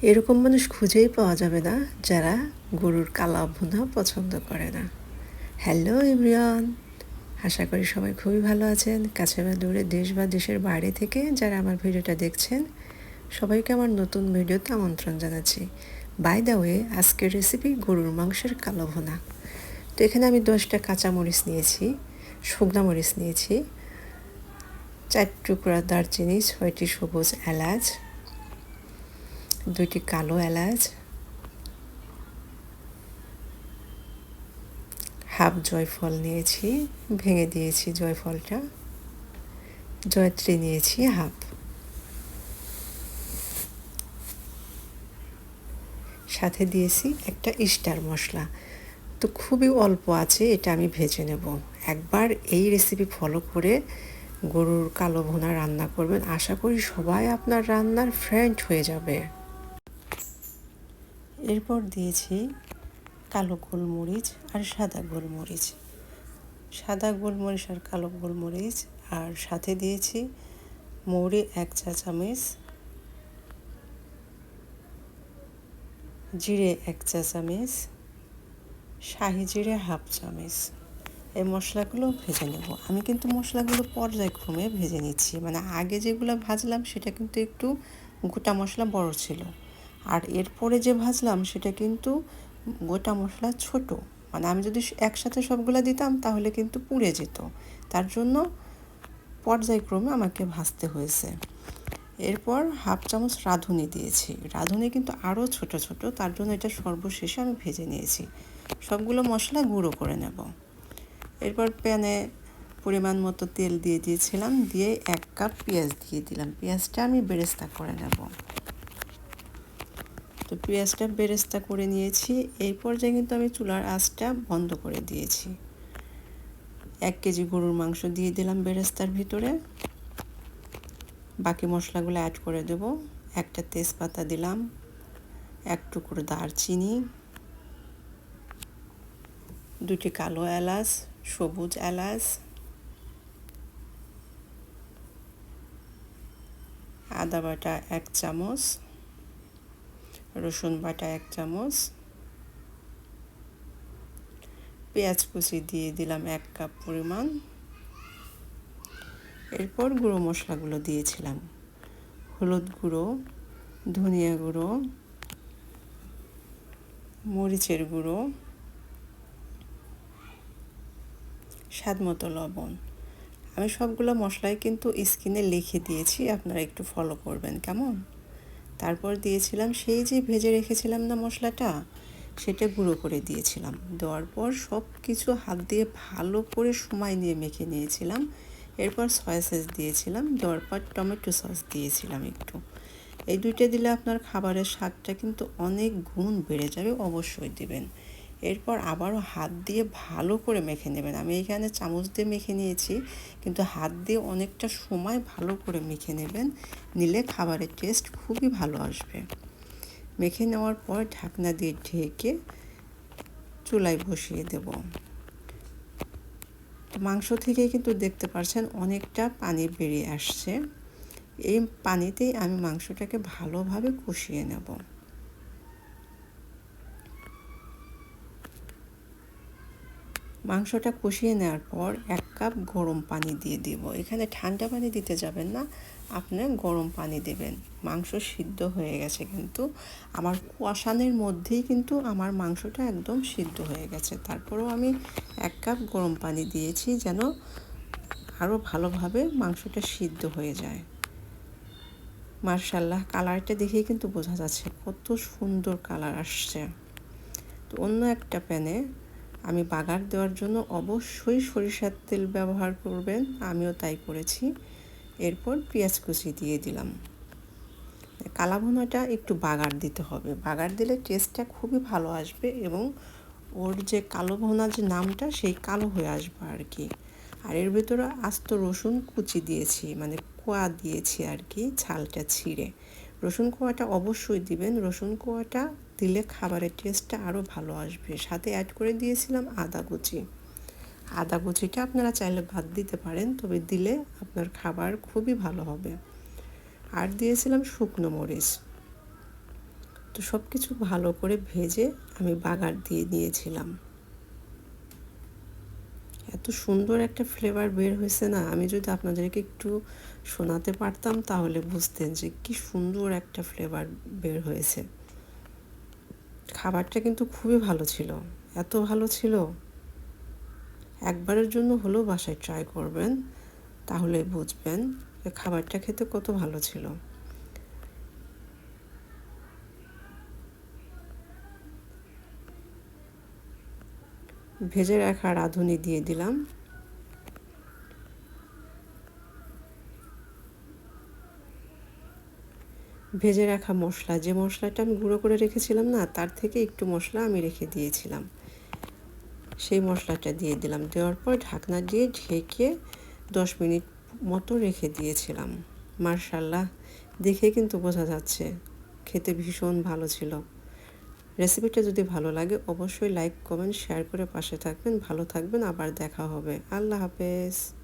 এরকম মানুষ খুঁজেই পাওয়া যাবে না যারা গরুর কালা ভুনা পছন্দ করে না। হ্যালো ইব্রিয়ান আশা করি সবাই খুবই ভালো আছেন। কাছে বা দূরে দেশ বা দেশের বাইরে থেকে যারা আমার ভিডিওটা দেখছেন, সবাইকে আমার নতুন ভিডিওতে আমন্ত্রণ জানাচ্ছি। বাই দ্য ওয়ে আজকের রেসিপি গরুর মাংসের কালো ভুনা। তো এখানে আমি দশটা কাঁচা মরিচ নিয়েছি, শুকনা মরিচ নিয়েছি, চার টুকরা দারচিনি ছয়টি সবুজ এলাচ দুইটি কালো এলাচ, হাফ জয়ফল নিয়েছি, ভেঙে দিয়েছি জয়ফলটা, জয়ত্রী নিয়েছি হাফ। সাথে দিয়েছি একটা ইস্টার মশলা। তো খুবই অল্প আছে, এটা আমি ভেজে নেব। একবার এই রেসিপি ফলো করে গরুর কালো ভুনা রান্না করবেন। আশা করি সবাই আপনার রান্নার ফ্রেন্ড হয়ে যাবে। এরপর দিয়েছি কালো গোলমরিচ আর সাদা গোলমরিচ। সাদা গোলমরিচ আর কালো গোলমরিচ আর সাথে দিয়েছি মৌরি এক চা চামচ, জিরে এক চা চামচ, শাহি জিরে হাফ চামচ। এই মশলাগুলো ভেজে নেব। আমি কিন্তু মশলাগুলো পর্যায়ক্রমে ভেজে নিচ্ছি। মানে আগে যেগুলো ভাজলাম সেটা কিন্তু একটু গোটা মশলা বড় ছিল। আর এরপরে যে ভাজলাম, সেটা কিন্তু গোটা মশলা ছোট। মানে আমি যদি একসাথে সবগুলো দিতাম, তাহলে কিন্তু পুড়ে যেত। তার জন্য পর্যায়ক্রমে আমাকে ভাজতে হয়েছে। এরপর হাফ চামচ রাঁধুনি দিয়েছি। রাঁধুনি কিন্তু আরও ছোট ছোট, তার জন্য এটা সর্বশেষে আমি ভেজে নিয়েছি। সবগুলো মশলা গুঁড়ো করে নেব। এরপর প্যানে পরিমাণ মতো তেল দিয়ে দিয়েছিলাম, দিয়ে এক কাপ পেঁয়াজ দিয়ে দিলাম। পেঁয়াজটা আমি বেরেস্তা করে নেব। তো পেঁয়াজটা বেরেস্তা করে নিয়েছি। এই পর্যায়ে কিন্তু আমি চুলার আঁচটা বন্ধ করে দিয়েছি। এক কেজি গরুর মাংস দিয়ে দিলাম বেরেস্তার ভিতরে। বাকি মশলাগুলো অ্যাড করে দেব। একটা তেজপাতা দিলাম, এক টুকরো দারচিনি, দুটি কালো এলাচ, সবুজ এলাচ, আদা বাটা এক চামচ রসুন বাটা এক চামচ। পেঁয়াজ কুচি দিয়ে দিলাম এক কাপ পরিমাণ। এরপর গুঁড়ো মশলাগুলো দিয়েছিলাম। হলুদ গুঁড়ো, ধনিয়া গুঁড়ো, মরিচের গুঁড়ো, স্বাদ মতো লবণ। আমি সবগুলো মশলাই কিন্তু স্কিনে লিখে দিয়েছি, আপনারা একটু ফলো করবেন, কেমন? তারপর দিয়েছিলাম সেই যে ভেজে রেখেছিলাম না মশলাটা, সেটা গুঁড়ো করে দিয়েছিলাম। দেওয়ার পর সব কিছু হাত দিয়ে ভালো করে সময় নিয়ে মেখে নিয়েছিলাম। এরপর সয়া সস দিয়েছিলাম। দেওয়ার পর টমেটো সস দিয়েছিলাম একটু। এই দুইটা দিলে আপনার খাবারের স্বাদটা কিন্তু অনেক গুণ বেড়ে যাবে, অবশ্যই দেবেন। এরপর আবারও হাত দিয়ে ভালো করে মেখে নেবেন। আমি এখানে চামচ দিয়ে মেখে নিয়েছি, কিন্তু হাত দিয়ে অনেকটা সময় ভালো করে মেখে নেবেন, নিলে খাবারের টেস্ট খুবই ভালো আসবে। মেখে নেওয়ার পর ঢাকনা দিয়ে ঢেকে চুলায় বসিয়ে দেব। মাংস থেকে কিন্তু দেখতে পাচ্ছেন অনেকটা পানি বেরিয়ে আসছে। এই পানিতেই আমি মাংসটাকে ভালোভাবে কষিয়ে নেব। মাংসটা কষিয়ে নেওয়ার পর এক কাপ গরম পানি দিয়ে দিব। এখানে ঠান্ডা পানি দিতে যাবেন না, আপনি গরম পানি দেবেন। মাংস সিদ্ধ হয়ে গেছে কিন্তু। আমার কষানের মধ্যেই কিন্তু আমার মাংসটা একদম সিদ্ধ হয়ে গেছে। তারপরেও আমি এক কাপ গরম পানি দিয়েছি যেন আরও ভালোভাবে মাংসটা সিদ্ধ হয়ে যায়। মার্শাল্লাহ কালারটা দেখেই কিন্তু বোঝা যাচ্ছে। কত সুন্দর কালার আসছে। তো অন্য একটা প্যানে আমি বাগার দেওয়ার জন্য অবশ্যই সরিষার তেল ব্যবহার করবেন। আমিও তাই করেছি। এরপর পেঁয়াজ কুচি দিয়ে দিলাম। কালা ভুনাটা একটু বাগার দিতে হবে। বাগার দিলে টেস্টটা খুবই ভালো আসবে এবং ওর যে কালো ভুনা যে নামটা, সেই কালো হয়ে আসবে আর কি আর এর ভিতরে আস্ত রসুন কুচি দিয়েছি মানে কোয়া দিয়েছি আর কি ছালটা ছিঁড়ে। রসুন কোয়াটা অবশ্যই দিবেন। রসুন কোয়াটা দিলে খাবারের টেস্টটা আরও ভালো আসবে। সাথে অ্যাড করে দিয়েছিলাম আদা কুচি। আদা কুচিটা আপনারা চাইলে ভাত দিতে পারেন, তবে দিলে আপনার খাবার খুবই ভালো হবে। আর দিয়েছিলাম শুকনো মরিচ। তো সব কিছু ভালো করে ভেজে আমি বাগার দিয়ে দিয়েছিলাম এত সুন্দর একটা ফ্লেভার বের হয়েছে না? আমি যদি আপনাদেরকে একটু শোনাতে পারতাম, তাহলে বুঝতেন যে কি সুন্দর একটা ফ্লেভার বের হয়েছে। খাবারটা কিন্তু খুবই ভালো ছিল। এত ভালো ছিল। একবারের জন্য হলেও বাসায় ট্রাই করবেন, তাহলে বুঝবেন যে খাবারটা খেতে কত ভালো ছিল। ভেজে রাখা রাঁধুনি দিয়ে দিলাম। ভেজে রাখা মশলা। যে মশলাটা আমি গুঁড়ো করে রেখেছিলাম না, তার থেকে একটু মশলা আমি রেখে দিয়েছিলাম। সেই মশলাটা দিয়ে দিলাম। দেওয়ার পর ঢাকনা দিয়ে ঢেকে দশ মিনিট মতো রেখে দিয়েছিলাম। মার্শাল্লাহ দেখে কিন্তু বোঝা যাচ্ছে। খেতে ভীষণ ভালো ছিল। রেসিপিটা যদি ভালো লাগে, অবশ্যই লাইক, কমেন্ট, শেয়ার করে পাশে থাকবেন। ভালো থাকবেন, আবার দেখা হবে। আল্লাহ হাফেজ।